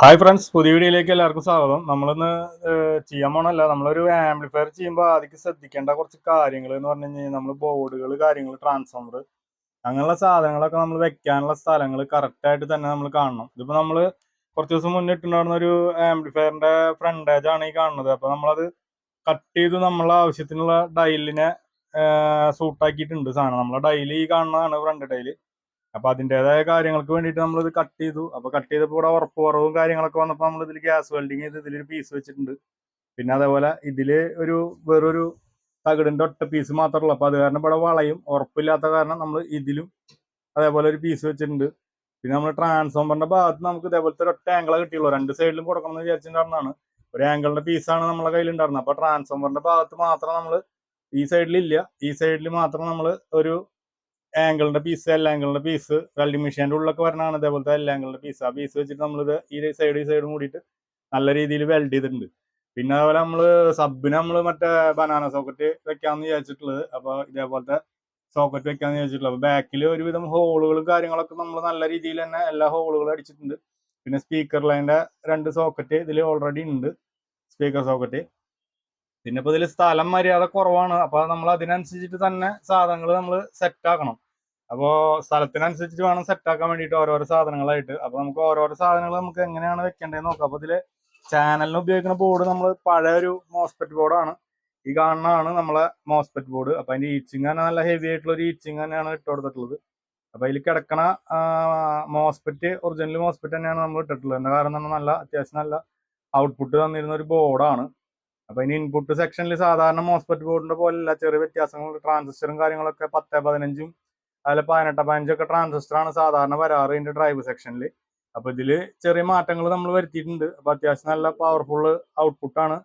Hi friends പുതിയ വീഡിയോയിലേക്ക് എല്ലാവർക്കും സ്വാഗതം. നമ്മളിന്ന് ചെയ്യാൻ പോണല്ല നമ്മളൊരു ആംപ്ലിഫയർ ചെയ്യുമ്പോൾ ആദ്യം ശ്രദ്ധിക്കേണ്ട കുറച്ച് കാര്യങ്ങൾ എന്ന് പറഞ്ഞു കഴിഞ്ഞാൽ നമ്മൾ ബോർഡുകൾ കാര്യങ്ങൾ ട്രാൻസ്ഫോമർ അങ്ങനെയുള്ള സാധനങ്ങളൊക്കെ നമ്മൾ വെക്കാനുള്ള സ്ഥലങ്ങൾ കറക്റ്റ് ആയിട്ട് തന്നെ നമ്മൾ കാണണം. ഇതിപ്പോൾ നമ്മൾ കുറച്ച് ദിവസം മുന്നേ ഇട്ടുണ്ടായിരുന്ന ഒരു ആംപ്ലിഫയറിന്റെ ഫ്രണ്ടേജ് ആണ് ഈ കാണുന്നത്. അപ്പോൾ നമ്മളത് കട്ട് ചെയ്ത് നമ്മളെ ആവശ്യത്തിനുള്ള ഡയലിനെ സൂട്ടാക്കിയിട്ടുണ്ട് സാധനം. നമ്മളെ ഡയൽ ഈ കാണുന്നതാണ് ഫ്രണ്ട് ഡയൽ അപ്പൊ അതിന്റെതായ കാര്യങ്ങൾക്ക് വേണ്ടിയിട്ട് നമ്മൾ ഇത് കട്ട് ചെയ്തു. അപ്പൊ കട്ട് ചെയ്തപ്പോൾ ഇവിടെ ഉറപ്പ് കുറവും കാര്യങ്ങളൊക്കെ വന്നപ്പോൾ നമ്മൾ ഇതിൽ ഗ്യാസ് വെൽഡിങ് ചെയ്ത് ഇതിലൊരു പീസ് വെച്ചിട്ടുണ്ട്. പിന്നെ അതേപോലെ ഇതിൽ ഒരു വേറൊരു തകിടിന്റെ ഒട്ട പീസ് മാത്രമല്ല അപ്പൊ അത് കാരണം ഇവിടെ വളയും ഉറപ്പില്ലാത്ത കാരണം നമ്മൾ ഇതിലും അതേപോലെ ഒരു പീസ് വെച്ചിട്ടുണ്ട്. പിന്നെ നമ്മൾ ട്രാൻസ്ഫോമറിന്റെ ഭാഗത്ത് നമുക്ക് ഇതേപോലത്തെ ഒരു ഒറ്റ ആംഗിളെ കിട്ടിയുള്ളൂ. രണ്ട് സൈഡിലും കൊടുക്കണം എന്ന് വിചാരിച്ചിട്ടുണ്ടായിരുന്നതാണ്. ഒരു ആംഗിളിന്റെ പീസാണ് നമ്മളെ കയ്യിൽ ഉണ്ടായിരുന്നത് അപ്പൊ ട്രാൻസ്ഫോമറിന്റെ ഭാഗത്ത് മാത്രം നമ്മൾ ഈ സൈഡിൽ ഇല്ല ഈ സൈഡിൽ മാത്രം നമ്മൾ ഒരു ആംഗിളിന്റെ പീസ് എൽ ആംഗിളിന്റെ പീസ് വെൽഡിംഗ് മെഷീന്റെ ഉള്ളൊക്കെ വരണതാണ്. ഇതേപോലത്തെ എൽ ആംഗിളിന്റെ പീസ് ആ പീസ് വെച്ചിട്ട് നമ്മളിത് ഈ സൈഡ് ഈ സൈഡും കൂടിയിട്ട് നല്ല രീതിയിൽ വെൽഡ് ചെയ്തിട്ടുണ്ട്. പിന്നെ അതുപോലെ നമ്മൾ സബിന് നമ്മൾ മറ്റേ ബനാന സോക്കറ്റ് വെക്കാമെന്ന് വിചാരിച്ചിട്ടുള്ളത്. അപ്പോൾ ഇതേപോലത്തെ സോക്കറ്റ് വെക്കാമെന്ന് വിചാരിച്ചിട്ടുള്ളത്. അപ്പോൾ ബാക്കിൽ ഒരുവിധം ഹോളുകളും കാര്യങ്ങളൊക്കെ നമ്മൾ നല്ല രീതിയിൽ തന്നെ എല്ലാ ഹോളുകളും അടിച്ചിട്ടുണ്ട്. പിന്നെ സ്പീക്കർ ലൈന്റെ രണ്ട് സോക്കറ്റ് ഇതിൽ ഓൾറെഡി ഉണ്ട്. സ്പീക്കർ സോക്കറ്റ് പിന്നെ ഇപ്പോൾ ഇതിൽ സ്ഥലം മര്യാദ കുറവാണ്. അപ്പോൾ നമ്മൾ അതിനനുസരിച്ചിട്ട് തന്നെ സാധനങ്ങൾ നമ്മൾ സെറ്റ് ആക്കണം. അപ്പോൾ സ്ഥലത്തിനനുസരിച്ച് വേണം സെറ്റ് ആക്കാൻ വേണ്ടിയിട്ട് ഓരോരോ സാധനങ്ങളായിട്ട്. അപ്പോൾ നമുക്ക് ഓരോരോ സാധനങ്ങൾ നമുക്ക് എങ്ങനെയാണ് വെക്കേണ്ടതെന്ന് നോക്കാം. അപ്പോൾ ഇതിൽ ചാനലിന് ഉപയോഗിക്കുന്ന ബോർഡ് നമ്മൾ പഴയ ഒരു മോസ്പെറ്റ് ബോർഡാണ് ഈ കാണുന്നതാണ് നമ്മളെ മോസ്പെറ്റ് ബോർഡ് അപ്പോൾ അതിന്റെ ഈച്ചിങ് തന്നെ നല്ല ഹെവി ആയിട്ടുള്ള ഒരു ഈച്ചിങ് തന്നെയാണ് ഇട്ട് കൊടുത്തിട്ടുള്ളത്. അപ്പോൾ അതിൽ കിടക്കണ മോസ്പെറ്റ് ഒറിജിനൽ മോസ്പെറ്റ് തന്നെയാണ് നമ്മൾ ഇട്ടിട്ടുള്ളത്. എന്താ കാരണം തന്നെ നല്ല അത്യാവശ്യം നല്ല ഔട്ട്പുട്ട് തന്നിരുന്ന ഒരു ബോർഡാണ് അപ്പോൾ ഇനി ഇൻപുട്ട് സെക്ഷനിൽ സാധാരണ മോസ്പെറ്റ് ബോർഡിന്റെ പോലെ പോലെയല്ല ചെറിയ വ്യത്യാസങ്ങൾ ട്രാൻസിസ്റ്ററും കാര്യങ്ങളൊക്കെ പത്ത് പതിനഞ്ചും അതിൽ പതിനെട്ട് പതിനഞ്ചൊക്കെ ട്രാൻസിസ്റ്ററാണ് സാധാരണ വരാറ് ഇതിന്റെ ഡ്രൈവ് സെക്ഷനിൽ അപ്പോൾ ഇതിൽ ചെറിയ മാറ്റങ്ങൾ നമ്മൾ വരുത്തിയിട്ടുണ്ട്. അപ്പോൾ അത്യാവശ്യം നല്ല പവർഫുൾ ഔട്ട്പുട്ടാണ്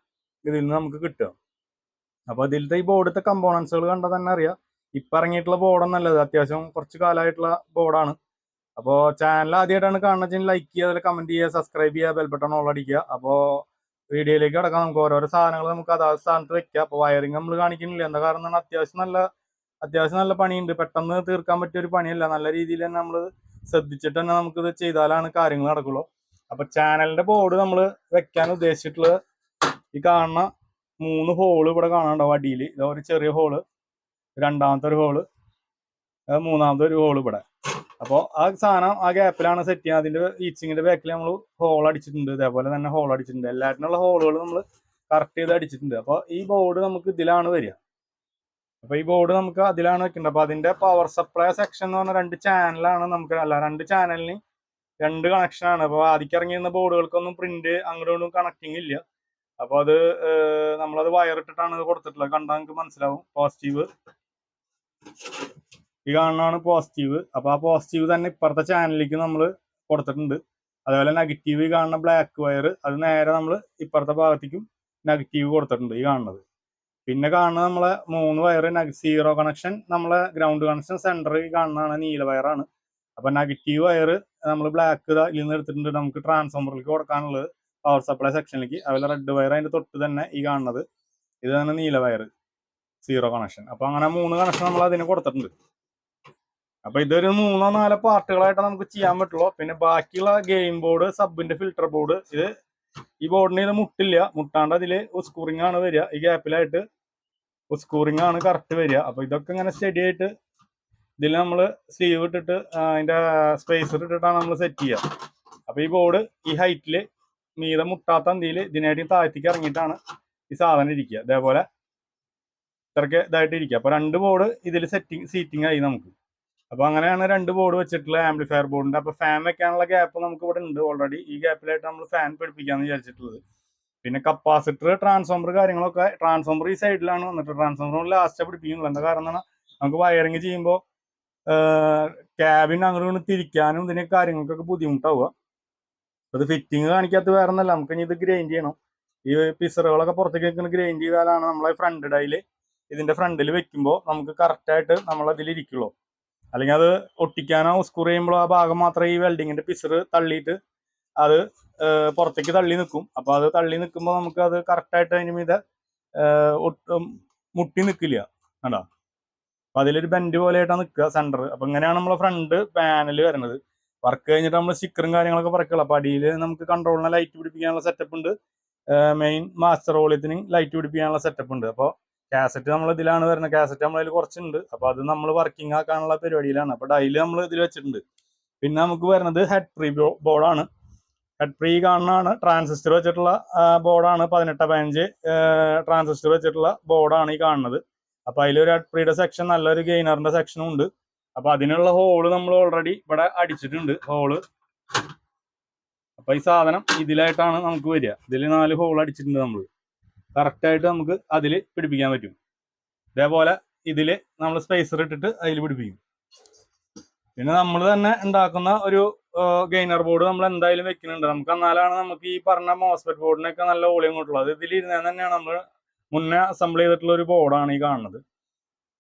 ഇതിൽ നിന്ന് നമുക്ക് കിട്ടുക. അപ്പോൾ ഇതിലത്തെ ഈ ബോർഡത്തെ കമ്പോണൻസുകൾ കണ്ടാൽ തന്നെ അറിയാം. ഇപ്പം ഇറങ്ങിയിട്ടുള്ള ബോർഡ് നല്ലത് അത്യാവശ്യം കുറച്ച് കാലമായിട്ടുള്ള ബോർഡാണ് അപ്പോൾ ചാനൽ ആദ്യമായിട്ടാണ് കാണുന്നത് ലൈക്ക് ചെയ്യുക അതിൽ കമന്റ് ചെയ്യുക സബ്സ്ക്രൈബ് ചെയ്യുക ബെൽബട്ടൺ ഓൾ അടിക്കുക. അപ്പോൾ വീഡിയോയിലേക്ക് കിടക്കാം. നമുക്ക് ഓരോരോ സാധനങ്ങൾ നമുക്ക് അതാത് സ്ഥാനത്ത് വെക്കാം. അപ്പോൾ വയറിംഗ് നമ്മൾ കാണിക്കുന്നില്ല. എന്താ കാരണം? അത്യാവശ്യം നല്ല അത്യാവശ്യം നല്ല പണിയുണ്ട്. പെട്ടെന്ന് തീർക്കാൻ പറ്റിയ ഒരു പണിയല്ല. നല്ല രീതിയിൽ തന്നെ നമ്മൾ ശ്രദ്ധിച്ചിട്ട് തന്നെ ഇത് ചെയ്താലാണ് കാര്യങ്ങൾ നടക്കുള്ളൂ. അപ്പൊ ചാനലിന്റെ ബോർഡ് നമ്മൾ വെക്കാൻ ഉദ്ദേശിച്ചിട്ടുള്ള ഈ കാണുന്ന മൂന്ന് ഹോൾ ഇവിടെ കാണാനുണ്ടാവും അടിയിൽ. ഇതോ ഒരു ചെറിയ ഹോൾ രണ്ടാമത്തെ ഒരു ഹോൾ മൂന്നാമത്തെ ഒരു ഹോൾ ഇവിടെ. അപ്പോൾ ആ സാധനം ആ ഗ്യാപ്പിലാണ് സെറ്റ് ചെയ്യുന്നത്. അതിന്റെ ഈച്ചിങ്ങിന്റെ ബാക്കിൽ നമ്മൾ ഹോൾ അടിച്ചിട്ടുണ്ട്. ഇതേപോലെ തന്നെ ഹോൾ അടിച്ചിട്ടുണ്ട്. എല്ലാറ്റിനുള്ള ഹോളുകൾ നമ്മൾ കറക്റ്റ് ചെയ്ത് അടിച്ചിട്ടുണ്ട്. അപ്പോൾ ഈ ബോർഡ് നമുക്ക് ഇതിലാണ് വരിക. അപ്പൊ ഈ ബോർഡ് നമുക്ക് അതിലാണ് വെക്കേണ്ടത്. അപ്പൊ അതിന്റെ പവർ സപ്ലൈ സെക്ഷൻ എന്ന് പറഞ്ഞാൽ രണ്ട് ചാനലാണ് നമുക്ക് അല്ല രണ്ട് ചാനലിന് രണ്ട് കണക്ഷൻ ആണ്. അപ്പൊ ആദ്യം ഇറങ്ങിയിരുന്ന ബോർഡുകൾക്കൊന്നും പ്രിന്റ് അങ്ങോട്ടും കണക്റ്റിംഗ് ഇല്ല. അപ്പൊ അത് നമ്മളത് ഇത് കൊടുത്തിട്ടുള്ളത്. കണ്ടാൽ നമുക്ക് മനസ്സിലാവും. പോസിറ്റീവ് ഈ കാണുന്നതാണ് പോസിറ്റീവ് അപ്പൊ ആ പോസിറ്റീവ് തന്നെ ഇപ്പുറത്തെ ചാനലിലേക്ക് നമ്മൾ കൊടുത്തിട്ടുണ്ട്. അതുപോലെ നെഗറ്റീവ് ഈ കാണുന്ന ബ്ലാക്ക് വയർ അത് നേരെ നമ്മൾ ഇപ്പുറത്തെ ഭാഗത്തേക്കും നെഗറ്റീവ് കൊടുത്തിട്ടുണ്ട് ഈ കാണുന്നത്. പിന്നെ കാണുന്ന നമ്മളെ മൂന്ന് വയർ സീറോ കണക്ഷൻ നമ്മളെ ഗ്രൗണ്ട് കണക്ഷൻ സെന്ററിൽ കാണുന്നതാണ് നീല വയറാണ് അപ്പൊ നെഗറ്റീവ് വയർ നമ്മൾ ബ്ലാക്ക് ഇതിൽ നിന്ന് എടുത്തിട്ടുണ്ട്. നമുക്ക് ട്രാൻസ്ഫോമറിലേക്ക് കൊടുക്കാനുള്ളത് പവർ സപ്ലൈ സെക്ഷനിലേക്ക് അതുപോലെ റെഡ് വയർ അതിന്റെ തൊട്ട് തന്നെ ഈ കാണുന്നത്. തന്നെ നീല വയർ സീറോ കണക്ഷൻ അപ്പൊ അങ്ങനെ മൂന്ന് കണക്ഷൻ നമ്മൾ അതിന് കൊടുത്തിട്ടുണ്ട്. അപ്പൊ ഇതൊരു മൂന്നോ നാലോ പാർട്ടുകളായിട്ട് നമുക്ക് ചെയ്യാൻ പറ്റുള്ളൂ. പിന്നെ ബാക്കിയുള്ള ഗെയിം ബോർഡ് സബിന്റെ ഫിൽട്ടർ ബോർഡ് ഇത് ഈ ബോർഡിന് ഇത് മുട്ടില്ല. മുട്ടാണ്ട് അതിൽ സ്കൂറിംഗ് ആണ് വരിക. ഈ ഗ്യാപ്പിലായിട്ട് സ്കൂറിംഗ് ആണ് കറക്റ്റ് വരിക. അപ്പൊ ഇതൊക്കെ ഇങ്ങനെ സ്റ്റഡി ആയിട്ട് ഇതിൽ നമ്മൾ സ്ലീവ് ഇട്ടിട്ട് അതിന്റെ സ്പേസർ ഇട്ടിട്ടാണ് നമ്മൾ സെറ്റ് ചെയ്യുക. അപ്പൊ ഈ ബോർഡ് ഈ ഹൈറ്റിൽ മീതെ മുട്ടാത്ത അന്തിയിൽ ഇതിനായിട്ട് താഴ്ത്തിക്ക് ഇറങ്ങിയിട്ടാണ് ഈ സാധനം ഇരിക്കുക. ഇതേപോലെ ഇത്രയ്ക്ക് ഇതായിട്ട് ഇരിക്കുക അപ്പൊ രണ്ട് ബോർഡ് ഇതിൽ സെറ്റിംഗ് സീറ്റിംഗ് ആയി നമുക്ക്. അപ്പൊ അങ്ങനെയാണ് രണ്ട് ബോർഡ് വെച്ചിട്ടുള്ള ആംപ്ലിഫയർ ബോർഡിന്റെ അപ്പൊ ഫാൻ വെക്കാനുള്ള ഗ്യാപ്പ് നമുക്ക് ഇവിടെ ഉണ്ട് ഓൾറെഡി ഈ ഗ്യാപ്പിലായിട്ട് നമ്മൾ ഫാൻ പിടിപ്പിക്കാന്ന് വിചാരിച്ചിട്ടുള്ളത്. പിന്നെ കപ്പാസിറ്റർ ട്രാൻസ്ഫോമർ കാര്യങ്ങളൊക്കെ ട്രാൻസ്ഫോമർ ഈ സൈഡിലാണ് വന്നിട്ട് ട്രാൻസ്ഫോമർ ലാസ്റ്റ് പിടിപ്പിക്കുന്നുള്ളൂ. എന്താ കാരണം എന്നാ നമുക്ക് വയറിങ് ചെയ്യുമ്പോൾ ക്യാബിൻ അങ്ങോട്ട് ഇങ്ങോട്ട് തിരിക്കാനും ഇതിന് കാര്യങ്ങൾക്കൊക്കെ ബുദ്ധിമുട്ടാവുക. അത് ഫിറ്റിംഗ് കാണിക്കാത്ത വേറെ ഒന്നല്ല. നമുക്ക് ഇനി ഇത് ഗ്രൈൻഡ് ചെയ്യണം. ഈ പിസറുകളൊക്കെ പുറത്തേക്ക് വെക്കുന്ന ഗ്രൈൻഡ് ചെയ്താലാണ് നമ്മളെ ഫ്രണ്ട് ഡൈൽ ഇതിന്റെ ഫ്രണ്ടിൽ വെക്കുമ്പോൾ നമുക്ക് കറക്റ്റായിട്ട് ഇരിക്കുള്ളൂ. അല്ലെങ്കിൽ അത് ഒട്ടിക്കാനോ സ്ക്രൂ ചെയ്യുമ്പോൾ ആ ഭാഗം മാത്രമേ ഈ വെൽഡിങ്ങിന്റെ പിസർ തള്ളിയിട്ട് അത് പുറത്തേക്ക് തള്ളി നിൽക്കും അപ്പൊ അത് തള്ളി നിൽക്കുമ്പോൾ നമുക്ക് അത് കറക്റ്റായിട്ട് അതിന് മീതെ ഒട്ടും മുട്ടി നിൽക്കില്ല കണ്ടോ? അപ്പൊ അതിലൊരു ബെൻഡ് പോലെ ആയിട്ടാണ് നിൽക്കുക സെന്റർ അപ്പൊ ഇങ്ങനെയാണ് നമ്മളെ ഫ്രണ്ട് പാനൽ വരുന്നത്. വർക്ക് കഴിഞ്ഞിട്ട് നമ്മൾ സ്റ്റിക്കറും കാര്യങ്ങളൊക്കെ പറക്കുള്ളൂ അപ്പോൾ അടിയിൽ നമുക്ക് കൺട്രോളിനെ ലൈറ്റ് പിടിപ്പിക്കാനുള്ള സെറ്റപ്പ് ഉണ്ട്. മെയിൻ മാസ്റ്റർ വോളിയത്തിന് ലൈറ്റ് പിടിപ്പിക്കാനുള്ള സെറ്റപ്പ് ഉണ്ട്. അപ്പോൾ കാസറ്റ് നമ്മൾ ഇതിലാണ് വരുന്നത്. കാസറ്റ് നമ്മളതിൽ കുറച്ചുണ്ട്. അപ്പോൾ അത് നമ്മൾ വർക്കിംഗ് ആക്കാനുള്ള പരിപാടിയിലാണ്. അപ്പോൾ ഡൈലി നമ്മൾ ഇതിൽ വെച്ചിട്ടുണ്ട്. പിന്നെ നമുക്ക് വരുന്നത് ഹെഡ് ഫ്രീ ബോർഡാണ് ഹെഡ് പ്രീ കാണുന്നതാണ്. ട്രാൻസിസ്റ്റർ വെച്ചിട്ടുള്ള ബോർഡാണ് പതിനെട്ട് പതിനഞ്ച് ട്രാൻസിസ്റ്റർ വെച്ചിട്ടുള്ള ബോർഡാണ് ഈ കാണുന്നത്. അപ്പോൾ അതിലൊരു ഹെഡ് ഫ്രീയുടെ സെക്ഷൻ നല്ലൊരു ഗെയിനറിന്റെ സെക്ഷനും ഉണ്ട്. അപ്പോൾ അതിനുള്ള ഹോൾ നമ്മൾ ഓൾറെഡി ഇവിടെ അടിച്ചിട്ടുണ്ട്. ഹോൾ അപ്പോൾ ഈ സാധനം ഇതിലായിട്ടാണ് നമുക്ക് വരിക. ഇതിൽ നാല് ഹോൾ അടിച്ചിട്ടുണ്ട് നമ്മൾ കറക്റ്റായിട്ട് നമുക്ക് അതിൽ പിടിപ്പിക്കാൻ പറ്റും. ഇതേപോലെ ഇതിൽ നമ്മൾ സ്പേസർ ഇട്ടിട്ട് അതിൽ പിടിപ്പിക്കും. പിന്നെ നമ്മൾ തന്നെ ഉണ്ടാക്കുന്ന ഒരു ഗെയിനർ ബോർഡ് നമ്മൾ എന്തായാലും വെക്കുന്നുണ്ട്. നമുക്ക് എന്നാലാണ് നമുക്ക് ഈ പറഞ്ഞ മോസ്പെറ്റ് ബോർഡിനൊക്കെ നല്ല ഓളിയം കിട്ടുള്ളത് ഇതിൽ ഇരുന്നാൽ തന്നെയാണ് നമ്മൾ മുന്നേ അസംബിൾ ചെയ്തിട്ടുള്ള ഒരു ബോർഡാണ് ഈ കാണുന്നത്.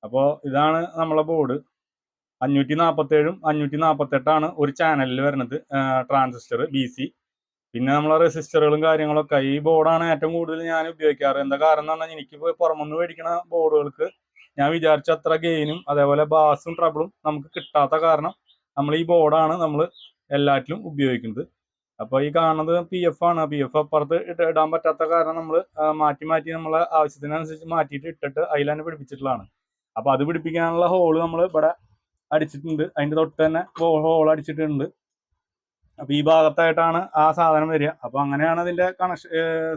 അപ്പോൾ ഇതാണ് നമ്മളെ ബോർഡ് അഞ്ഞൂറ്റി നാൽപ്പത്തേഴും അഞ്ഞൂറ്റി നാൽപ്പത്തെട്ടാണ് ഒരു ചാനലിൽ വരുന്നത് ട്രാൻസിസ്റ്റർ ബി സി പിന്നെ നമ്മളെ റെസിസ്റ്ററുകളും കാര്യങ്ങളൊക്കെ ഈ ബോർഡാണ് ഏറ്റവും കൂടുതൽ ഞാൻ ഉപയോഗിക്കാറ്. എന്താ കാരണം എന്ന് പറഞ്ഞാൽ എനിക്ക് പുറമൊന്ന് മേടിക്കുന്ന ബോർഡുകൾക്ക് ഞാൻ വിചാരിച്ച അത്ര ഗെയിനും അതേപോലെ ബാസും ട്രബിളും നമുക്ക് കിട്ടാത്ത കാരണം നമ്മൾ ഈ ബോർഡാണ് നമ്മൾ എല്ലാറ്റിലും ഉപയോഗിക്കുന്നത്. അപ്പോൾ ഈ കാണുന്നത് പി എഫ് ആണ്. പി എഫ് അപ്പുറത്ത് ഇടാൻ പറ്റാത്ത കാരണം നമ്മൾ മാറ്റി മാറ്റി നമ്മളെ ആവശ്യത്തിനനുസരിച്ച് മാറ്റിയിട്ട് ഇട്ടിട്ട് അതിൽ തന്നെ പിടിപ്പിച്ചിട്ടുള്ളതാണ്. അപ്പോൾ അത് പിടിപ്പിക്കാനുള്ള ഹോൾ നമ്മൾ ഇവിടെ അടിച്ചിട്ടുണ്ട്. അതിന്റെ തൊട്ട് തന്നെ ഹോൾ അടിച്ചിട്ടുണ്ട്. അപ്പോൾ ഈ ഭാഗത്തായിട്ടാണ് ആ സാധനം വരിക. അപ്പോൾ അങ്ങനെയാണ് അതിന്റെ കണക്ഷൻ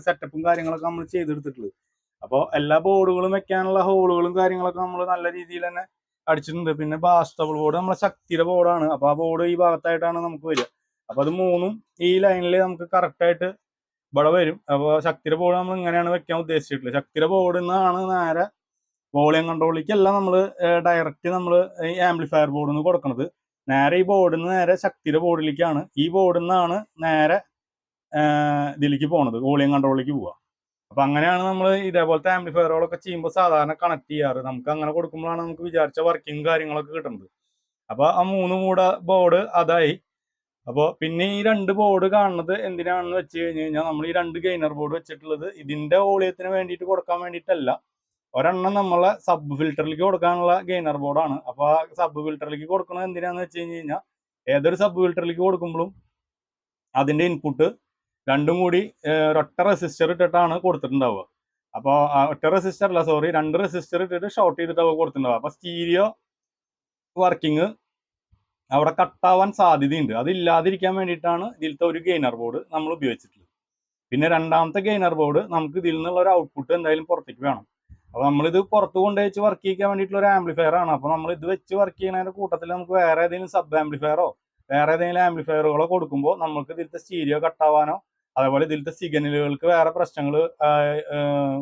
സെറ്റപ്പും കാര്യങ്ങളൊക്കെ നമ്മൾ ചെയ്തെടുത്തിട്ടുള്ളത്. അപ്പോൾ എല്ലാ ബോർഡുകളും വെക്കാനുള്ള ഹോളുകളും കാര്യങ്ങളൊക്കെ നമ്മൾ നല്ല രീതിയിൽ തന്നെ അടിച്ചിട്ടുണ്ട്. പിന്നെ ബാസ്റ്റബിൾ ബോർഡ് നമ്മളെ ശക്തിയുടെ ബോർഡാണ് അപ്പോൾ ആ ബോർഡ് ഈ ഭാഗത്തായിട്ടാണ് നമുക്ക് വരിക. അപ്പോൾ അത് മൂന്നും ഈ ലൈനിൽ നമുക്ക് കറക്റ്റായിട്ട് ഇവിടെ വരും. അപ്പോൾ ശക്തിയുടെ ബോർഡ് നമ്മൾ ഇങ്ങനെയാണ് വെക്കാൻ ഉദ്ദേശിച്ചിട്ടുള്ളത്. ശക്തിയുടെ ബോർഡിൽ നിന്നാണ് നേരെ വോളിയം കൺട്രോളിലേക്കല്ല നമ്മൾ ഡയറക്റ്റ് നമ്മൾ ആംപ്ലിഫയർ ബോർഡിൽ നിന്ന് കൊടുക്കുന്നത് നേരെ ഈ ബോർഡിൽ നിന്ന് നേരെ ശക്തിയുടെ ബോർഡിലേക്കാണ് ഈ ബോർഡിൽ നിന്നാണ് നേരെ ഇതിലേക്ക് പോണത്. വോളിയം കൺട്രോളിലേക്ക് പോവുക. അപ്പൊ അങ്ങനെയാണ് നമ്മൾ ഇതേപോലത്തെ ആംപ്ലിഫയറുകളൊക്കെ ചെയ്യുമ്പോൾ സാധാരണ കണക്ട് ചെയ്യാറ്. നമുക്ക് അങ്ങനെ കൊടുക്കുമ്പോഴാണ് നമുക്ക് വിചാരിച്ച വർക്കിംഗ് കാര്യങ്ങളൊക്കെ കിട്ടുന്നത്. അപ്പൊ ആ മൂന്ന് മൂട ബോർഡ് അതായി. അപ്പോൾ പിന്നെ ഈ രണ്ട് ബോർഡ് കാണുന്നത് എന്തിനാണെന്ന് വെച്ച് കഴിഞ്ഞ് കഴിഞ്ഞാൽ നമ്മൾ ഈ രണ്ട് ഗെയിനർ ബോർഡ് വെച്ചിട്ടുള്ളത് ഇതിന്റെ വോളിയത്തിന് വേണ്ടിയിട്ട് കൊടുക്കാൻ വേണ്ടിയിട്ടല്ല. ഒരെണ്ണം നമ്മളെ സബ് ഫിൽറ്ററിലേക്ക് കൊടുക്കാനുള്ള ഗെയിനർ ബോർഡാണ് അപ്പോൾ ആ സബ് ഫിൽറ്ററിലേക്ക് കൊടുക്കുന്നത് എന്തിനാന്ന് വെച്ച് കഴിഞ്ഞ് കഴിഞ്ഞാൽ ഏതൊരു സബ് ഫിൽറ്ററിലേക്ക് കൊടുക്കുമ്പോഴും അതിന്റെ ഇൻപുട്ട് രണ്ടും കൂടി ഒറ്റ റെസിസ്റ്റർ ഇട്ടിട്ടാണ് കൊടുത്തിട്ടുണ്ടാവുക. അപ്പോൾ ഒറ്റ റെസിസ്റ്റർ അല്ല സോറി രണ്ട് റെസിസ്റ്റർ ഇട്ടിട്ട് ഷോർട്ട് ചെയ്തിട്ടാവുക കൊടുത്തിട്ടുണ്ടാവുക. അപ്പോൾ സ്റ്റീരിയോ വർക്കിംഗ് അവിടെ കട്ടാവാൻ സാധ്യതയുണ്ട്. അതില്ലാതിരിക്കാൻ വേണ്ടിയിട്ടാണ് ഇതിലത്തെ ഒരു ഗെയിനർ ബോർഡ് നമ്മൾ ഉപയോഗിച്ചിട്ടുള്ളത്. പിന്നെ രണ്ടാമത്തെ ഗെയിനർ ബോർഡ് നമുക്ക് ഇതിൽ നിന്നുള്ള ഒരു ഔട്ട്പുട്ട് എന്തായാലും പുറത്തേക്ക് വേണം. അപ്പോൾ നമ്മളിത് പുറത്ത് കൊണ്ടുവച്ച് വർക്ക് ചെയ്യിക്കാൻ വേണ്ടിയിട്ടുള്ള ഒരു ആംപ്ലിഫയർ ആണ്. അപ്പൊ നമ്മൾ ഇത് വെച്ച് വർക്ക് ചെയ്യുന്നതിന്റെ കൂട്ടത്തിൽ നമുക്ക് വേറെ ഏതെങ്കിലും സബ് ആംപ്ലിഫയറോ വേറെ ഏതെങ്കിലും ആംപ്ലിഫയറുകളോ കൊടുക്കുമ്പോൾ നമുക്ക് ഇതിലത്തെ സ്റ്റീരിയോ കട്ടാവാനോ അതേപോലെ ഇതിലത്തെ സിഗ്നലുകൾക്ക് വേറെ പ്രശ്നങ്ങൾ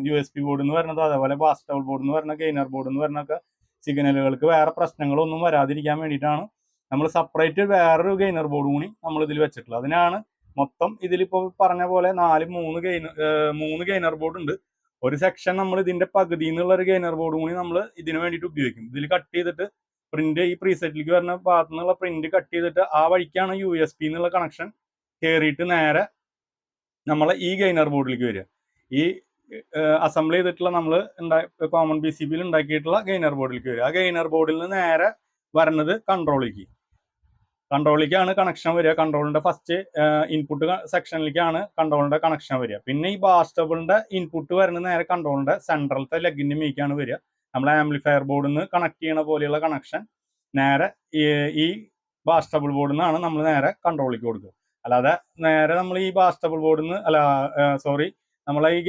യു എസ് പി ബോർഡിൽ നിന്ന് വരുന്നത് അതേപോലെ ബാസ്റ്റബിൾ ബോർഡിൽ നിന്ന് വരുന്ന ഗെയിനർ ബോർഡിൽ നിന്ന് വരുന്നൊക്കെ സിഗ്നലുകൾക്ക് വേറെ പ്രശ്നങ്ങളൊന്നും വരാതിരിക്കാൻ വേണ്ടിയിട്ടാണ് നമ്മൾ സെപ്പറേറ്റ് വേറൊരു ഗെയിനർ ബോർഡ് കൂടി നമ്മൾ ഇതിൽ വെച്ചിട്ടുള്ളത്. അതിനാണ് മൊത്തം ഇതിലിപ്പോൾ പറഞ്ഞ പോലെ നാല് മൂന്ന് ഗെയിനർ മൂന്ന് ഗെയിനർ ബോർഡ് ഉണ്ട്. ഒരു സെക്ഷൻ നമ്മൾ ഇതിന്റെ പകുതി എന്നുള്ള ഒരു ഗെയിനർ ബോർഡും കൂടി നമ്മൾ ഇതിന് വേണ്ടിയിട്ട് ഉപയോഗിക്കും. ഇതിൽ കട്ട് ചെയ്തിട്ട് പ്രിന്റ് ഈ പ്രീസെറ്റിലേക്ക് വരുന്ന ഭാഗത്തു നിന്നുള്ള പ്രിന്റ് കട്ട് ചെയ്തിട്ട് ആ വഴിക്കാണ് യു എസ് പി എന്നുള്ള കണക്ഷൻ കയറിയിട്ട് നേരെ നമ്മളെ ഈ ഗെയിനർ ബോർഡിലേക്ക് വരിക. ഈ അസംബിൾ ചെയ്തിട്ടുള്ള നമ്മൾ കോമൺ ബി സി ബിയിൽ ഉണ്ടാക്കിയിട്ടുള്ള ഗെയിനർ ബോർഡിലേക്ക് വരിക. ആ ഗെയിനർ ബോർഡിൽ നിന്ന് നേരെ വരുന്നത് കൺട്രോളിലേക്ക് കൺട്രോളിലേക്കാണ് കണക്ഷൻ വരിക. കൺട്രോളിന്റെ ഫസ്റ്റ് ഇൻപുട്ട് സെക്ഷനിലേക്കാണ് കൺട്രോളിന്റെ കണക്ഷൻ വരിക. പിന്നെ ഈ ബാസ്റ്റബിളിന്റെ ഇൻപുട്ട് വരുന്ന നേരെ കൺട്രോളിന്റെ സെൻട്രലത്തെ ലെഗിന്റെ മീക്കാണ് വരിക. നമ്മൾ ആംപ്ലിഫയർ ബോർഡിൽ നിന്ന് കണക്ട് ചെയ്യണ പോലെയുള്ള കണക്ഷൻ നേരെ ഈ ബാസ്റ്റബിൾ ബോർഡിൽ നിന്നാണ് നമ്മൾ നേരെ കൺട്രോളിലേക്ക് കൊടുക്കുക. അല്ലാതെ നേരെ നമ്മൾ ഈ ബാസ്റ്റബിൾ ബോർഡിൽ നിന്ന് അല്ല സോറി നമ്മൾ ഈ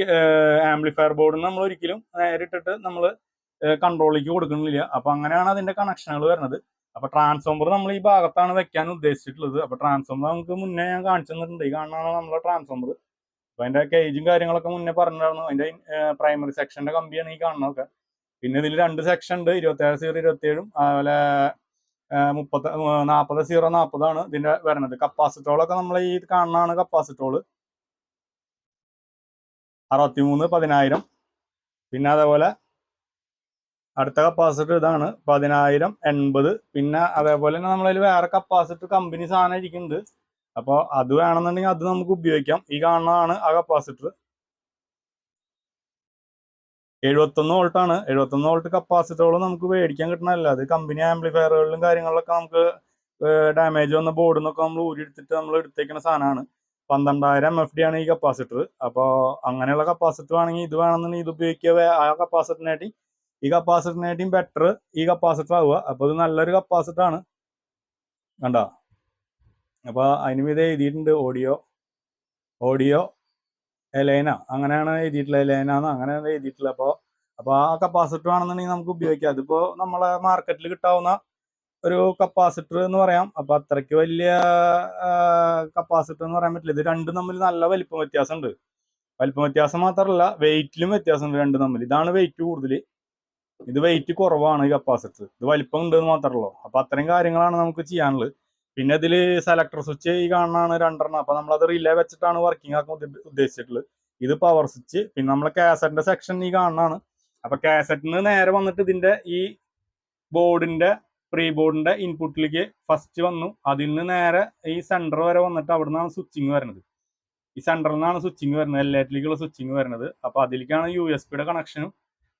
ആംപ്ലിഫയർ ബോർഡിൽ നിന്ന് നമ്മൾ ഒരിക്കലും നേരിട്ടിട്ട് നമ്മൾ കൺട്രോളിലേക്ക് കൊടുക്കുന്നില്ല. അപ്പൊ അങ്ങനെയാണ് അതിന്റെ കണക്ഷനുകൾ വരുന്നത്. അപ്പൊ ട്രാൻസ്ഫോമർ നമ്മൾ ഈ ഭാഗത്താണ് വെക്കാൻ ഉദ്ദേശിച്ചിട്ടുള്ളത്. അപ്പൊ ട്രാൻസ്ഫോമർ നമുക്ക് മുന്നേ ഞാൻ കാണിച്ചു തന്നിട്ടുണ്ട്. ഈ കാണുന്നതാണ് നമ്മളെ ട്രാൻസ്ഫോമർ അപ്പൊ അതിന്റെ കേജും കാര്യങ്ങളൊക്കെ മുന്നേ പറഞ്ഞിട്ടുണ്ടായിരുന്നു. അതിന്റെ പ്രൈമറി സെക്ഷന്റെ കമ്പിയാണ് ഈ കാണുന്നതൊക്കെ. പിന്നെ ഇതിൽ രണ്ട് സെക്ഷൻ ഉണ്ട്. ഇരുപത്തേഴ് സീറോ ഇരുപത്തേഴും അതുപോലെ മുപ്പത്തി നാൽപ്പത് സീറോ നാൽപ്പതാണ് ഇതിന്റെ വരുന്നത് കപ്പാസിറ്റോളൊക്കെ നമ്മൾ ഈ കാണുന്നതാണ് കപ്പാസിറ്റോൾ അറുപത്തിമൂന്ന് പതിനായിരം. പിന്നെ അതേപോലെ അടുത്ത കപ്പാസിറ്റർ ഇതാണ്. പതിനായിരം എൺപത്. പിന്നെ അതേപോലെ തന്നെ നമ്മളതിൽ വേറെ കപ്പാസിറ്റർ കമ്പനി സാധനം ഇരിക്കുന്നുണ്ട്. അപ്പോൾ അത് വേണമെന്നുണ്ടെങ്കിൽ അത് നമുക്ക് ഉപയോഗിക്കാം. ഈ കാണുന്നതാണ് ആ കപ്പാസിറ്റർ. എഴുപത്തൊന്ന് വോൾട്ടാണ് എഴുപത്തൊന്ന് വോൾട്ട് കപ്പാസിറ്ററുകൾ നമുക്ക് മേടിക്കാൻ കിട്ടണമല്ല അത് കമ്പനി ആംപ്ലിഫയറുകളിലും കാര്യങ്ങളിലൊക്കെ നമുക്ക് ഡാമേജ് വന്ന ബോർഡിൽ നിന്നൊക്കെ നമ്മൾ ഊരിയെടുത്തിട്ട് നമ്മൾ എടുത്തേക്കുന്ന സാധനമാണ്. പന്ത്രണ്ടായിരം എം എഫ് ഡി ആണ് ഈ കപ്പാസിറ്റർ. അപ്പോൾ അങ്ങനെയുള്ള കപ്പാസിറ്റർ ആണെങ്കിൽ ഇത് വേണമെന്നുണ്ടെങ്കിൽ ഇത് ഉപയോഗിക്കുക. ആ കപ്പാസിറ്ററിനായിട്ട് ഈ കപ്പാസിറ്ററിനായിട്ടും ബെറ്റർ ഈ കപ്പാസിറ്റർ ആവുക. അപ്പോൾ ഇത് നല്ലൊരു കപ്പാസിറ്റർ ആണ്. കണ്ട? അപ്പോൾ അതിന് മീതെ എഴുതിയിട്ടുണ്ട് ഓഡിയോ ഓഡിയോ എലൈന അങ്ങനെയാണ് എഴുതിയിട്ടുള്ളത്. എലൈന എന്ന് അങ്ങനെയാണ് എഴുതിയിട്ടുള്ളത്. അപ്പോൾ അപ്പോൾ ആ കപ്പാസിറ്റർ ആണെന്നുണ്ടെങ്കിൽ നമുക്ക് ഉപയോഗിക്കാം. അതിപ്പോൾ നമ്മളെ മാർക്കറ്റിൽ കിട്ടാവുന്ന ഒരു കപ്പാസിറ്റർ എന്ന് പറയാം. അപ്പൊ അത്രയ്ക്ക് വലിയ കപ്പാസിറ്റർ എന്ന് പറയാൻ പറ്റില്ല. ഇത് രണ്ടും തമ്മിൽ നല്ല വലിപ്പം വ്യത്യാസമുണ്ട്. വലിപ്പം വ്യത്യാസം മാത്രമല്ല വെയിറ്റിലും വ്യത്യാസമുണ്ട് രണ്ടും തമ്മിൽ. ഇതാണ് വെയിറ്റ് കൂടുതൽ ഇത് വെയിറ്റ് കുറവാണ് ഈ കപ്പാസിറ്റർ. ഇത് വലിപ്പം ഉണ്ട് എന്ന് മാത്രമല്ലോ അപ്പൊ അത്രയും കാര്യങ്ങളാണ് നമുക്ക് ചെയ്യാനുള്ളത്. പിന്നെ ഇതിൽ സെലക്ടർ സ്വിച്ച് ഈ കാണാണ് രണ്ടെണ്ണം. അപ്പൊ നമ്മളത് റിലേ വെച്ചിട്ടാണ് വർക്കിംഗ് ആക്കാൻ ഉദ്ദേശിച്ചിട്ടുള്ളത്. ഇത് പവർ സ്വിച്ച് പിന്നെ നമ്മളെ കാസറ്റിന്റെ സെക്ഷൻ ഈ കാണാണ് അപ്പൊ കാസറ്റിന് നേരെ വന്നിട്ട് ഇതിന്റെ ഈ ബോർഡിന്റെ പ്രീ ബോർഡിന്റെ ഇൻപുട്ടിലേക്ക് ഫസ്റ്റ് വന്നു. അതിൽ നിന്ന് നേരെ ഈ സെന്റർ വരെ വന്നിട്ട് അവിടെ നിന്നാണ് സ്വിച്ചിങ് വരുന്നത്. ഈ സെന്ററിൽ നിന്നാണ് സ്വിച്ചിങ് വരുന്നത്. എല്ലാറ്റിലേക്കുള്ള സ്വിച്ചിങ് വരുന്നത്. അപ്പൊ അതിലേക്കാണ് യു എസ് പിയുടെ കണക്ഷനും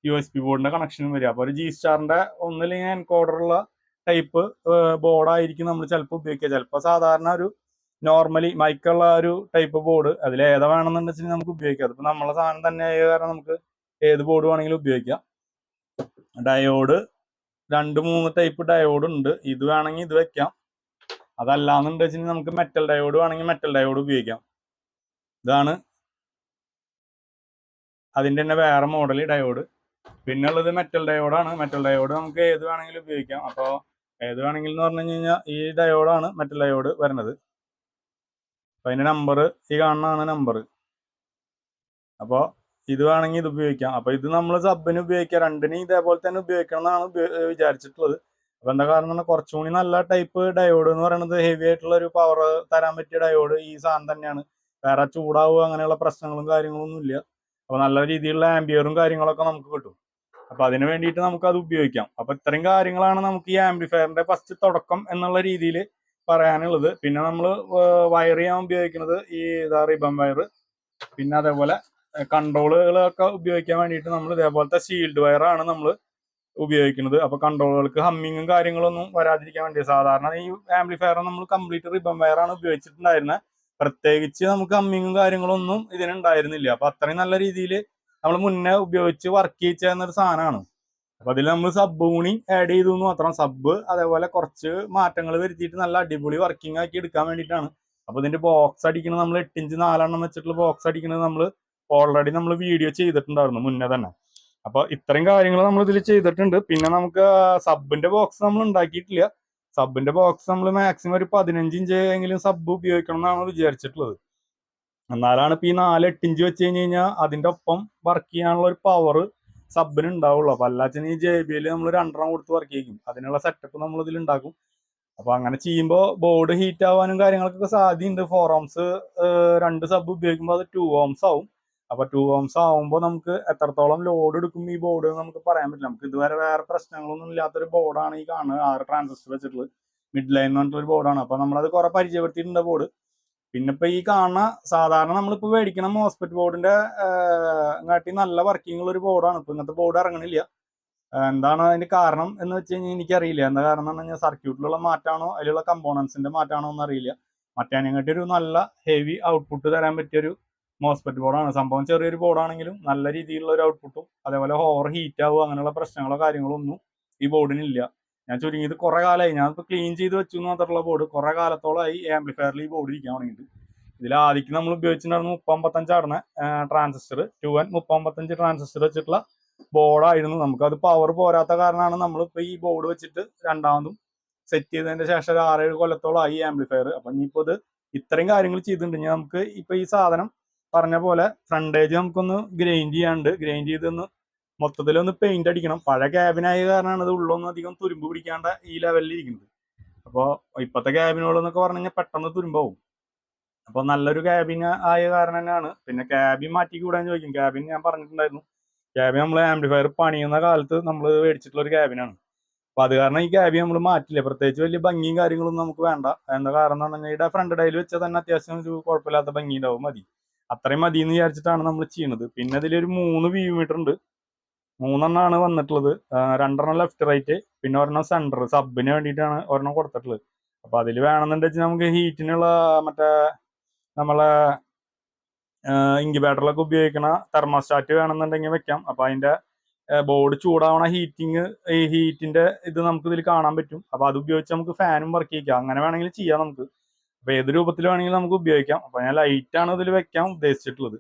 യു എസ് പി ബോർഡിന്റെ കണക്ഷനും വരിക അപ്പൊ ഒരു ജി സ്റ്റാറിന്റെ ഒന്നില്ലെങ്കിൽ എൻകോഡറുള്ള ടൈപ്പ് ബോർഡായിരിക്കും നമ്മൾ ചിലപ്പോൾ ഉപയോഗിക്കുക. ചിലപ്പോൾ സാധാരണ ഒരു നോർമലി മൈക്കുള്ള ഒരു ടൈപ്പ് ബോർഡ് അതിൽ ഏതാ വേണമെന്നുണ്ടെങ്കിൽ നമുക്ക് ഉപയോഗിക്കാം. അതിപ്പോൾ നമ്മളെ സാധനം തന്നെ ആയ കാരണം നമുക്ക് ഏത് ബോർഡ് വേണമെങ്കിലും ഉപയോഗിക്കാം. ഡയോഡ് രണ്ട് മൂന്ന് ടൈപ്പ് ഡയോഡ് ഉണ്ട്. ഇത് വേണമെങ്കിൽ ഇത് വെക്കാം. അതല്ലാന്നുണ്ട് വെച്ചാൽ നമുക്ക് മെറ്റൽ ഡയോഡ് വേണമെങ്കിൽ മെറ്റൽ ഡയോഡ് ഉപയോഗിക്കാം. ഇതാണ് അതിന്റെ തന്നെ വേറെ മോഡൽ ഡയോഡ് പിന്നെ ഉള്ളത് മെറ്റൽ ഡയോഡാണ് മെറ്റൽ ഡയോഡ് നമുക്ക് ഏത് വേണമെങ്കിലും ഉപയോഗിക്കാം. അപ്പോൾ ഏത് വേണമെങ്കിലും എന്ന് പറഞ്ഞു കഴിഞ്ഞാൽ ഈ ഡയോഡാണ് മെറ്റൽ ഡയോഡ് വരുന്നത്. അപ്പോൾ അതിന്റെ നമ്പർ ഈ കാണുന്നതാണ് നമ്പർ അപ്പോൾ ഇത് വേണമെങ്കിൽ ഇത് ഉപയോഗിക്കാം. അപ്പോൾ ഇത് നമ്മൾ സബിന് ഉപയോഗിക്കാം. രണ്ടിനും ഇതേപോലെ തന്നെ ഉപയോഗിക്കണം എന്നാണ് വിചാരിച്ചിട്ടുള്ളത്. അപ്പോൾ എന്താ കാരണം കുറച്ചുകൂടി നല്ല ടൈപ്പ് ഡയോഡ് എന്ന് പറയുന്നത് ഹെവി ആയിട്ടുള്ള ഒരു പവർ തരാൻ പറ്റിയ ഡയോഡ് ഈ സാധനം തന്നെയാണ്. വേറെ ചൂടാവുക അങ്ങനെയുള്ള പ്രശ്നങ്ങളും കാര്യങ്ങളൊന്നും ഇല്ല അപ്പോൾ നല്ല രീതിയിലുള്ള ആംബിയറും കാര്യങ്ങളൊക്കെ നമുക്ക് കിട്ടും. അപ്പൊ അതിന് വേണ്ടിയിട്ട് നമുക്ക് അത് ഉപയോഗിക്കാം. അപ്പൊ ഇത്രയും കാര്യങ്ങളാണ് നമുക്ക് ഈ ആംപ്ലിഫയറിന്റെ ഫസ്റ്റ് തുടക്കം എന്നുള്ള രീതിയിൽ പറയാനുള്ളത്. പിന്നെ നമ്മൾ വയർ ചെയ്യാൻ ഉപയോഗിക്കുന്നത് ഈ ഇതാ റിബൺ വയർ പിന്നെ അതേപോലെ കൺട്രോളുകളൊക്കെ ഉപയോഗിക്കാൻ വേണ്ടിയിട്ട് നമ്മൾ ഇതേപോലത്തെ ഷീൽഡ് വയറാണ് നമ്മൾ ഉപയോഗിക്കുന്നത്. അപ്പൊ കൺട്രോളുകൾക്ക് ഹമ്മിങ്ങും കാര്യങ്ങളൊന്നും വരാതിരിക്കാൻ വേണ്ടി സാധാരണ ഈ ആംപ്ലിഫയർ നമ്മൾ കംപ്ലീറ്റ് റിബൺ വയറാണ് ഉപയോഗിച്ചിട്ടുണ്ടായിരുന്നത് പ്രത്യേകിച്ച് നമുക്ക് ഹമ്മിങ്ങും കാര്യങ്ങളൊന്നും ഇതിനുണ്ടായിരുന്നില്ല. അപ്പൊ അത്രയും നല്ല രീതിയിൽ നമ്മൾ മുന്നേ ഉപയോഗിച്ച് വർക്ക് ചെയ്യിച്ച ഒരു സാധനമാണ്. അപ്പൊ അതിൽ നമ്മൾ സബ് കൂടി ആഡ് ചെയ്തു എന്ന് മാത്രം. സബ് അതേപോലെ കുറച്ച് മാറ്റങ്ങൾ വരുത്തിയിട്ട് നല്ല അടിപൊളി വർക്കിംഗ് ആക്കി എടുക്കാൻ വേണ്ടിയിട്ടാണ്. അപ്പൊ ഇതിന്റെ ബോക്സ് അടിക്കുന്നത് നമ്മൾ എട്ടിഞ്ച് നാലെണ്ണം വെച്ചിട്ടുള്ള ബോക്സ് അടിക്കുന്നത് നമ്മൾ ഓൾറെഡി നമ്മൾ വീഡിയോ ചെയ്തിട്ടുണ്ടായിരുന്നു മുന്നേ തന്നെ. അപ്പൊ ഇത്രയും കാര്യങ്ങൾ നമ്മൾ ഇതിൽ ചെയ്തിട്ടുണ്ട്. പിന്നെ നമുക്ക് സബിന്റെ ബോക്സ് നമ്മൾ ഉണ്ടാക്കിയിട്ടില്ല. സബിന്റെ ബോക്സ് നമ്മൾ മാക്സിമം ഒരു പതിനഞ്ച് ഇഞ്ച് എങ്കിലും സബ് ഉപയോഗിക്കണം എന്നാണ് വിചാരിച്ചിട്ടുള്ളത്. എന്നാലാണ് ഇപ്പൊ ഈ നാല് എട്ട് ഇഞ്ച് വെച്ച് കഴിഞ്ഞ് കഴിഞ്ഞാൽ അതിന്റെ ഒപ്പം വർക്ക് ചെയ്യാനുള്ള ഒരു പവർ സബിന് ഉണ്ടാവുള്ളൂ. അപ്പൊ അല്ലാച്ച ഈ ജെ ബി എൽ നമ്മൾ രണ്ടെണ്ണം കൊടുത്ത് വർക്ക് ചെയ്യും അതിനുള്ള സെറ്റപ്പ് നമ്മൾ ഇതിൽ ഉണ്ടാക്കും. അപ്പൊ അങ്ങനെ ചെയ്യുമ്പോൾ ബോർഡ് ഹീറ്റ് ആവാനും കാര്യങ്ങൾക്കൊക്കെ സാധ്യതയുണ്ട്. ഫോർ ഓംസ് രണ്ട് സബ് ഉപയോഗിക്കുമ്പോൾ അത് ടു ഓംസ് ആവും. അപ്പൊ ടു ഓംസ് ആവുമ്പോൾ നമുക്ക് എത്രത്തോളം ലോഡ് എടുക്കും ഈ ബോർഡ് നമുക്ക് പറയാൻ പറ്റില്ല. നമുക്ക് ഇതുവരെ വേറെ പ്രശ്നങ്ങളൊന്നും ഇല്ലാത്തൊരു ബോർഡാണ് ഈ കാണുന്നത് ആറ് ട്രാൻസിസ്റ്റർ വെച്ചിട്ടുള്ളത്. മിഡ് ലൈൻ എന്ന് പറഞ്ഞിട്ടൊരു ബോർഡാണ് അപ്പൊ നമ്മളത് കുറെ പരിചയപ്പെടുത്തിയിട്ടുണ്ട് ബോർഡ് പിന്നെ ഇപ്പൊ ഈ കാണുന്ന സാധാരണ നമ്മളിപ്പോ മേടിക്കണം ഹോസ്പിറ്റൽ ബോർഡിന്റെ കാട്ടി നല്ല വർക്കിംഗ് ഉള്ള ഒരു ബോർഡാണ് ഇപ്പൊ ഇങ്ങനത്തെ ബോർഡ് ഇറങ്ങണില്ല. എന്താണ് അതിന്റെ കാരണം എന്ന് വെച്ച് കഴിഞ്ഞാൽ എനിക്കറിയില്ല. എന്താ കാരണം എന്ന് പറഞ്ഞാൽ സർക്യൂട്ടിലുള്ള മാറ്റാണോ അതിലുള്ള കമ്പോണൻസിന്റെ മാറ്റാണോ എന്നറിയില്ല. മറ്റേനെക്കാട്ടി ഒരു നല്ല ഹെവി ഔട്ട്പുട്ട് തരാൻ പറ്റിയ ഒരു മോസ്പെറ്റ് ബോർഡാണ്. സംഭവം ചെറിയൊരു ബോർഡാണെങ്കിലും നല്ല രീതിയിലുള്ള ഒരു ഔട്ട്പുട്ടും അതേപോലെ ഓവർ ഹീറ്റ് ആവുക അങ്ങനെയുള്ള പ്രശ്നങ്ങളോ കാര്യങ്ങളോ ഒന്നും ഈ ബോർഡിനില്ല. ഞാൻ ചുരുങ്ങിയത് കുറെ കാലമായി ഞാൻ ഇപ്പോൾ ക്ലീൻ ചെയ്ത് വെച്ചു എന്ന് മാത്രമുള്ള ബോർഡ് കുറെ കാലത്തോളമായി ആംപ്ലിഫയറിൽ ഈ ബോർഡ് ഇരിക്കാൻ തുടങ്ങിയിട്ട്. ഇതിൽ ആദ്യം നമ്മൾ ഉപയോഗിച്ചിട്ടുണ്ടായിരുന്നു മുപ്പമ്പത്തഞ്ചാണ് ട്രാൻസിസ്റ്റർ ടു എൻ മുപ്പമ്പത്തഞ്ച് ട്രാൻസിസ്റ്റർ വെച്ചിട്ടുള്ള ബോർഡായിരുന്നു. നമുക്കത് പവർ പോരാത്ത കാരണമാണ് നമ്മളിപ്പോൾ ഈ ബോർഡ് വെച്ചിട്ട് രണ്ടാമതും സെറ്റ് ചെയ്തതിന്റെ ശേഷം ഒരു ആറേഴ് കൊല്ലത്തോളമായി ആയി ആംപ്ലിഫയർ അപ്പം ഇനിയിപ്പോൾ ഇത് ഇത്രയും കാര്യങ്ങൾ ചെയ്തിട്ടുണ്ട്. ഇനി നമുക്ക് ഇപ്പൊ ഈ സാധനം പറഞ്ഞ പോലെ ഫ്രണ്ടേജ് നമുക്കൊന്ന് ഗ്രൈൻഡ് ചെയ്യാണ്ട് ഗ്രൈൻഡ് ചെയ്തൊന്ന് മൊത്തത്തിലൊന്ന് പെയിന്റ് അടിക്കണം. പഴയ ക്യാബിനായ കാരണമാണ് ഇത് ഉള്ളൊന്നും അധികം തുരുമ്പ് പിടിക്കാണ്ട് ഈ ലെവലിൽ ഇരിക്കുന്നത്. അപ്പോൾ ഇപ്പോഴത്തെ ക്യാബിനുകളെന്നൊക്കെ പറഞ്ഞു കഴിഞ്ഞാൽ പെട്ടെന്ന് തുരുമ്പാവും. അപ്പോൾ നല്ലൊരു ക്യാബിൻ ആയ കാരണം തന്നെയാണ്. പിന്നെ ക്യാബിൻ മാറ്റി കൂടാന്ന് ചോദിക്കും. ക്യാബിൻ ഞാൻ പറഞ്ഞിട്ടുണ്ടായിരുന്നു. ക്യാബിൻ നമ്മൾ ആംപ്ലിഫയർ പണിയുന്ന കാലത്ത് നമ്മൾ മേടിച്ചിട്ടുള്ള ഒരു ക്യാബിനാണ് അപ്പോൾ അത് കാരണം ഈ ക്യാബിൻ നമ്മൾ മാറ്റില്ല. പ്രത്യേകിച്ച് വലിയ ഭംഗിയും കാര്യങ്ങളൊന്നും നമുക്ക് വേണ്ട. എന്താ കാരണം എന്ന് പറഞ്ഞാൽ ഫ്രണ്ട് ഡൈൽ വെച്ചാൽ തന്നെ അത്യാവശ്യം ഒരു കുഴപ്പമില്ലാത്ത ഭംഗി ഉണ്ടാവും മതി. അത്രയും മതി എന്ന് വിചാരിച്ചിട്ടാണ് നമ്മൾ ചെയ്യുന്നത് പിന്നെ ഇതിലൊരു മൂന്ന് വ്യൂ മീറ്റർ ഉണ്ട്. മൂന്നെണ്ണമാണ് വന്നിട്ടുള്ളത്. രണ്ടെണ്ണം ലെഫ്റ്റ് റൈറ്റ് പിന്നെ ഒരെണ്ണം സെന്റർ സബിന് വേണ്ടിയിട്ടാണ് ഒരെണ്ണം കൊടുത്തിട്ടുള്ളത്. അപ്പോൾ അതിൽ വേണമെന്നുണ്ടെങ്കിൽ നമുക്ക് ഹീറ്റിനുള്ള മറ്റേ നമ്മളെ ഇൻക്യുബേറ്ററിലൊക്കെ ഉപയോഗിക്കണ തെർമോസ്റ്റാറ്റ് വേണമെന്നുണ്ടെങ്കിൽ വെക്കാം. അപ്പോൾ അതിന്റെ ബോർഡ് ചൂടാവണ ഹീറ്റിങ് ഈ ഹീറ്റിന്റെ ഇത് നമുക്ക് ഇതിൽ കാണാൻ പറ്റും. അപ്പോൾ അത് ഉപയോഗിച്ച് നമുക്ക് ഫാനും വർക്ക് ചെയ്യിക്കാം. അങ്ങനെ വേണമെങ്കിൽ ചെയ്യാം നമുക്ക്. അപ്പോൾ ഏത് രൂപത്തിൽ വേണമെങ്കിലും നമുക്ക് ഉപയോഗിക്കാം. അപ്പൊ ഞാൻ ലൈറ്റ് ആണ് ഇതിൽ വെക്കാൻ ഉദ്ദേശിച്ചിട്ടുള്ളത്.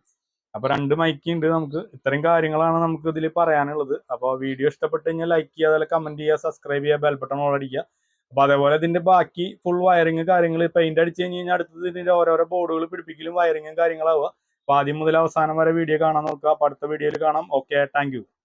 അപ്പൊ രണ്ട് മൈക്ക് ഉണ്ട് നമുക്ക്. ഇത്രയും കാര്യങ്ങളാണ് നമുക്ക് ഇതിൽ പറയാനുള്ളത്. അപ്പോൾ വീഡിയോ ഇഷ്ടപ്പെട്ട് കഴിഞ്ഞാൽ ലൈക്ക് ചെയ്യുക അതുപോലെ കമന്റ് ചെയ്യുക സബ്സ്ക്രൈബ് ചെയ്യുക ബെൽബട്ടൺ ബട്ടൺ അപ്പൊ അതേപോലെ ഇതിന്റെ ബാക്കി ഫുൾ വയറിംഗ് കാര്യങ്ങൾ പെയിന്റ് അടിച്ച് കഴിഞ്ഞ് കഴിഞ്ഞാൽ അടുത്തത് ഇതിന്റെ ഓരോരോ ബോർഡുകൾ പിടിപ്പിക്കലും വയറിങ്ങും കാര്യങ്ങളാവുക. അപ്പൊ ആദ്യം മുതൽ അവസാനം വരെ വീഡിയോ കാണാൻ നോക്കുക. അപ്പൊ അടുത്ത വീഡിയോയിൽ കാണാം. Okay thank